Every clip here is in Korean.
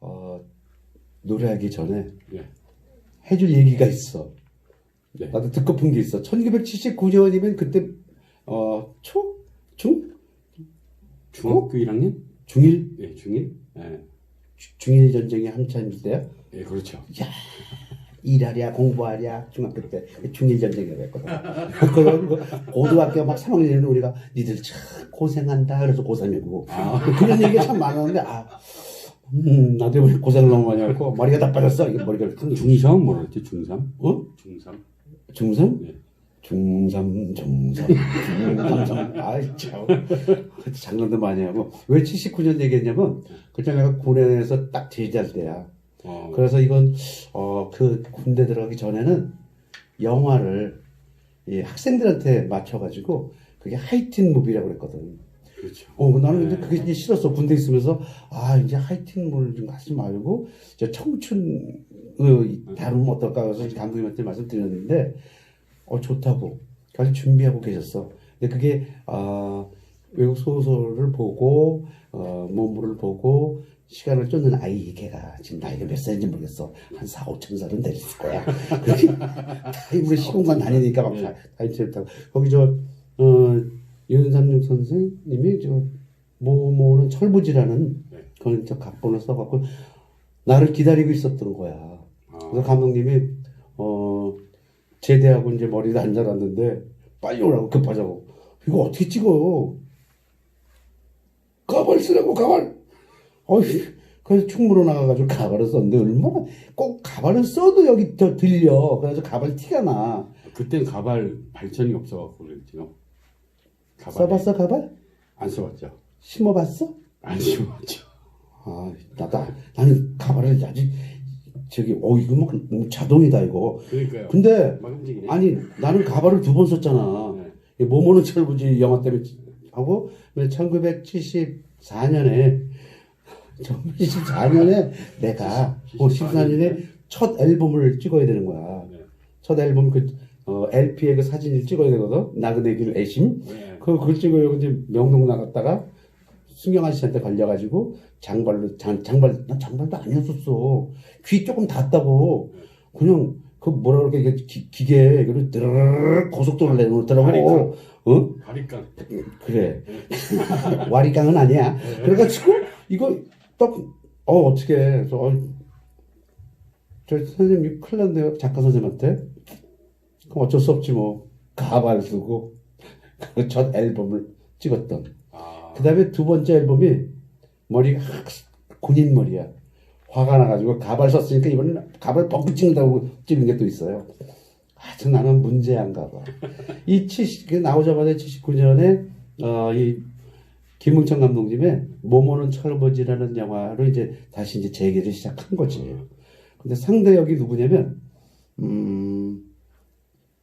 어, 노래하기 전에 예. 해줄 얘기가 있어. 네. 나도 듣고픈 게 있어. 1979년이면 그때 어, 초? 중? 중학교 1학년? 중1? 예, 중1? 예. 중일 전쟁이 한참일 때야. 예, 그렇죠. 일하랴 공부하랴 중학교 때 중일 전쟁이라고 했거든. 그거 고등학교 막 3학년에는 우리가 니들 참 고생한다 그래서 고3이고 그런 얘기가 참 많았는데 아 음, 나도 이번에 고생을 너무 많이 하고 머리가 다 빠졌어. 이게 머리가 큰 중, 중3 뭐라 그랬지? 중3? 어? 중3? 중3? 예. 중3, 중3, 중3, 아이 참. 그때 장난도 많이 하고. 왜 79년 얘기했냐면, 그때 내가 군에서 딱 제대할 때야. 어, 그래서 이건, 어, 그 군대 들어가기 전에는 영화를 이 학생들한테 맞춰가지고, 그게 하이틴 무비라고 그랬거든. 그렇죠. 어, 나는 근데 네. 그게 이제 싫었어. 군대 있으면서, 아, 이제 하이틴물 좀 하지 말고, 저 청춘, 어, 다루면 어떨까 해서 감독님한테 말씀드렸는데, 어, 좋다고. 아주 준비하고 계셨어. 근데 그게, 아, 외국 소설을 보고, 어, 몸물을 보고, 시간을 쫓는 아이, 걔가 지금 나이가 몇 살인지 모르겠어. 한 4, 5천 살은 됐을 거야. 그렇게, 타임으로 시공간 다니니까 막 다- 타임체를 타고. 거기 저, 어, 윤삼육 선생님이 저, 모모는 철부지라는 네. 그런 저 각본을 써갖고, 나를 기다리고 있었던 거야. 아, 그래서 감독님이 어 제대하고 이제 머리도 안 자랐는데 빨리 오라고 급하자고 이거 어떻게 찍어 가발 쓰라고 가발 어이 그래서 충무로 나가가지고 가발을 썼는데 얼마나 꼭 가발을 써도 여기 저 들려 그래서 가발 티가 나 그땐 가발 발전이 없어갖고 그랬죠. 가발. 써봤어 가발 안 써봤죠. 심어봤어 안 써봤죠. 아 나다 나는 가발을 아직 저기 어 이거 뭐 자동이다 이거 그러니까요. 근데 막 움직이네. 아니 나는 가발을 두 번 썼잖아. 네. 이 모모는 철부지 영화 때문에 하고 1974년에 1974년에 내가 어, 14년에 첫 앨범을 찍어야 되는 거야. 네. 첫 앨범 그 어, LP에 그 사진을 찍어야 되거든. 나그네 길 애심. 네. 그 찍어요. 이제 명동 나갔다가 승경 아저씨한테 걸려가지고 장발로 장, 장발 난 장발도 아니었었어. 귀 조금 닿았다고. 그냥 그 뭐라 그럴까 이게 기, 기계 이걸 드르르 고속도로를 내놓더라고. 어? 바리깡. 그래. 와리깡은 아니야. 그래가지고 이거 딱어 어떻게 해서 어, 저 선생님이 큰일 났네요. 작가 선생님한테. 그럼 어쩔 수 없지 뭐. 가발 쓰고 그 첫 앨범을 찍었던. 아, 그 다음에 두 번째 앨범이 머리가 확 군인 머리야. 화가 나가지고 가발 썼으니까 이번에는 가발 뻥긋 찍는다고 찍은 게또 있어요. 하여튼 나는 문제 안 가 봐. 이 70, 그 나오자마자 79년에, 어, 이, 김흥천 감독님의 모모는 철버지라는 영화로 이제 다시 이제 재개를 시작한 거지. 근데 상대 역이 누구냐면, 음,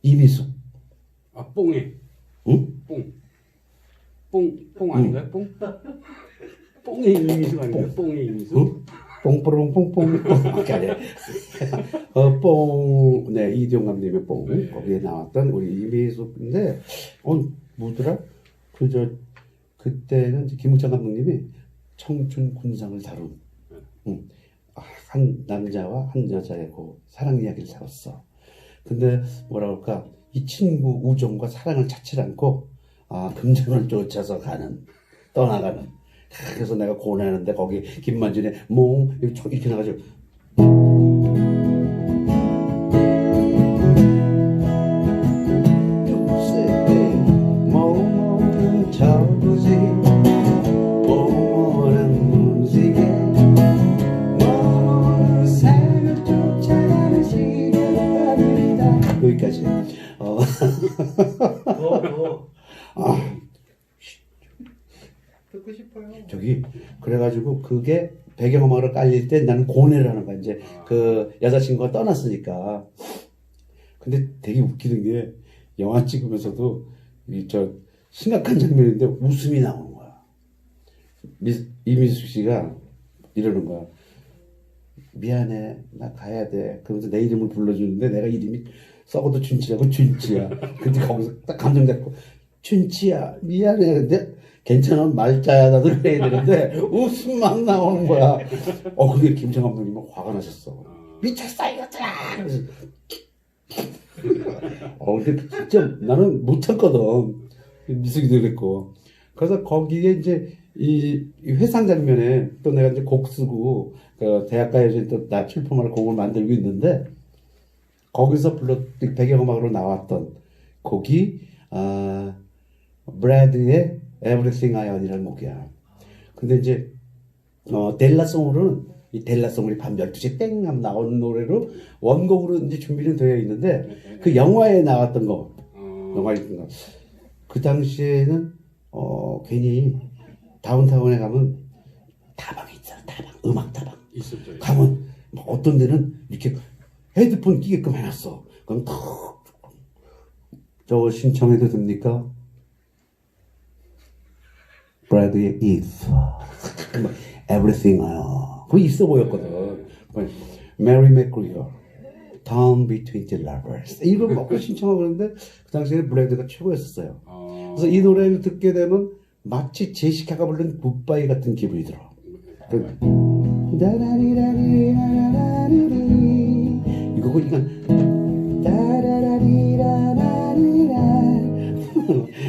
이미숙. 아 뽕에. 응? 뽕. 뽕, 뽕 아닌가요? 뽕? 뽕의 이미수 아닌가요? 뽕의 이미수? 응? 뽕뽀롱 뽕뽕 뽕밖에 안 해. 어, 뽕, 네, 이디용 감독님의 뽕. 네. 거기에 나왔던 우리 이미숙인데, 어, 뭐더라? 그, 저, 그때는 김우찬 감독님이 청춘 군상을 다룬, 응. 아, 한 남자와 한 여자의 그 사랑 이야기를 다뤘어. 근데 뭐라 그럴까, 이 친구 우정과 사랑을 찾지 않고, 아, 금전을 쫓아서 가는, 떠나가는. 그래서 내가 고뇌하는데 거기 김만준의 몽 이렇게 나가지고 아, 듣고 싶어요. 저기 그래가지고 그게 배경음악으로 깔릴 때 나는 고뇌를 하는 거야. 이제 그 여자친구가 떠났으니까. 근데 되게 웃기는 게 영화 찍으면서도 이 저 심각한 장면인데 웃음이 나오는 거야. 미, 이민수 씨가 이러는 거야 미안해. 나 가야 돼. 그러면서 내 이름을 불러주는데 내가 이름이 썩어도 준치라고 준치야. 근데 거기서 딱 감정 잡고 춘치야 미안해. 근데 괜찮아 말자야 나도 해야 되는데 웃음만 나오는 거야. 어 근데 김정 감독님은 화가 나셨어. 미쳤어 이것들아! 어 근데 진짜 나는 못 참거든. 미숙이도 그랬고. 그래서 거기에 이제 이, 이 회상 장면에 또 내가 이제 곡 쓰고 그 대학가요제 또나 출품할 곡을 만들고 있는데 거기서 불렀 배경음악으로 나왔던 곡이 아 브래드의 Everything I Own이라는 곡이야. 근데 이제 어 델라송으로는 이 델라송이 밤 12시에 땡 하면 나오는 노래로 원곡으로 이제 준비는 되어 있는데 그 영화에 나왔던 거 어, 영화에 있던 거. 그 당시에는 어 괜히 다운타운에 가면 다방이 있잖아 다방 음악 다방 있었죠. 가면 뭐 어떤 데는 이렇게 헤드폰 끼게끔 해놨어. 그럼 턱 저거 신청해도 됩니까? 브래드의 If 뭐 Everything. 그거 있어 보였거든. 메리 맥그리어 Down Between the Lovers 이걸 먹고 신청하고 그러는데 그 당시에 브래드가 최고였었어요. 어, 그래서 이 노래를 듣게 되면 마치 제시카가 부른 굿바이 같은 기분이 들어. 그 다라리 다라라리라라리라.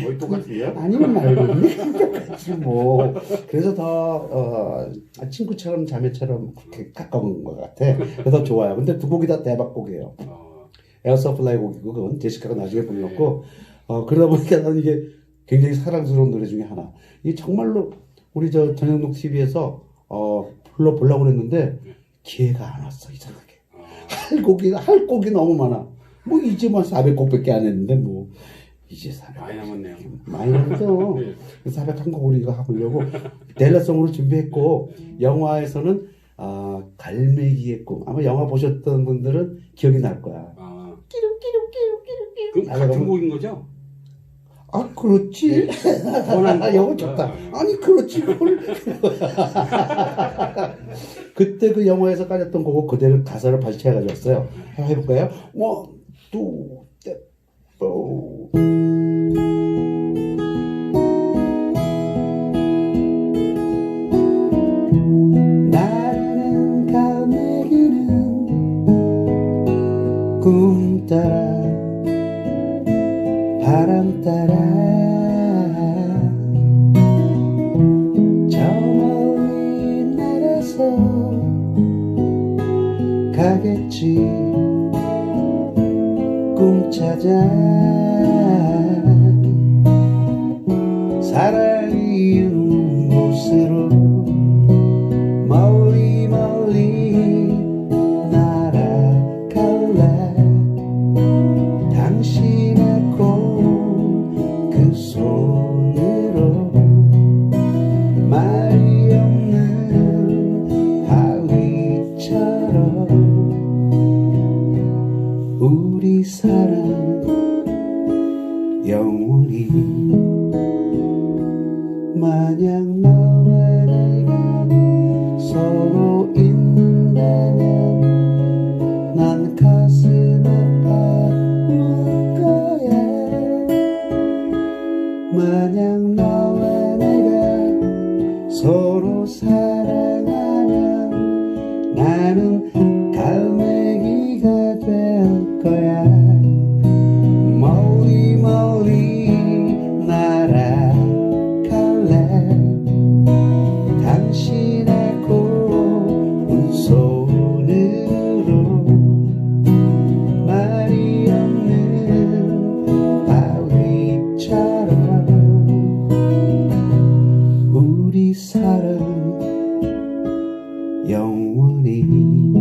거의 똑같은데요? 아니면 말고 똑같지 뭐. 그래서 더 어, 친구처럼 자매처럼 그렇게 가까운 것 같아. 그래서 좋아요. 근데 두 곡이 다 대박곡이에요. 어, 에어서플라이 곡이고 그건 제시카가 나중에 불렀고. 어, 그러다 보니까 나는 이게 굉장히 사랑스러운 노래 중에 하나. 이게 정말로 우리 저 전영록 TV에서 어, 불러보려고 했는데 기회가 안 왔어 어, 할 곡이 할 곡이 너무 많아 뭐 이제만 400곡밖에 안 했는데 뭐 이제 400 많이 남았네요. 많이 남았어 네. 401곡 우리 이거 하려고 델라송으로 준비했고 영화에서는 아 갈매기의 꿈 아마 영화 보셨던 분들은 기억이 날 거야 아, 끼룩끼룩끼룩끼룩끼룩 그럼 같은 곡인 거죠? 아 그렇지 원하는 아, 거? 영어 좋다 아니 그렇지 그걸 그때 그 영화에서 깔렸던 곡을 그대로 가사를 발췌해 가지고 왔어요 한번 해볼까요? 원, 투, 셋, 포. 날아서 가겠지. 꿈 찾아 사랑 영원히. 마냥 너와 내가 서로 있는다면 난 가슴 아파울 거야. 마냥 너와 내가 서로 사 morning.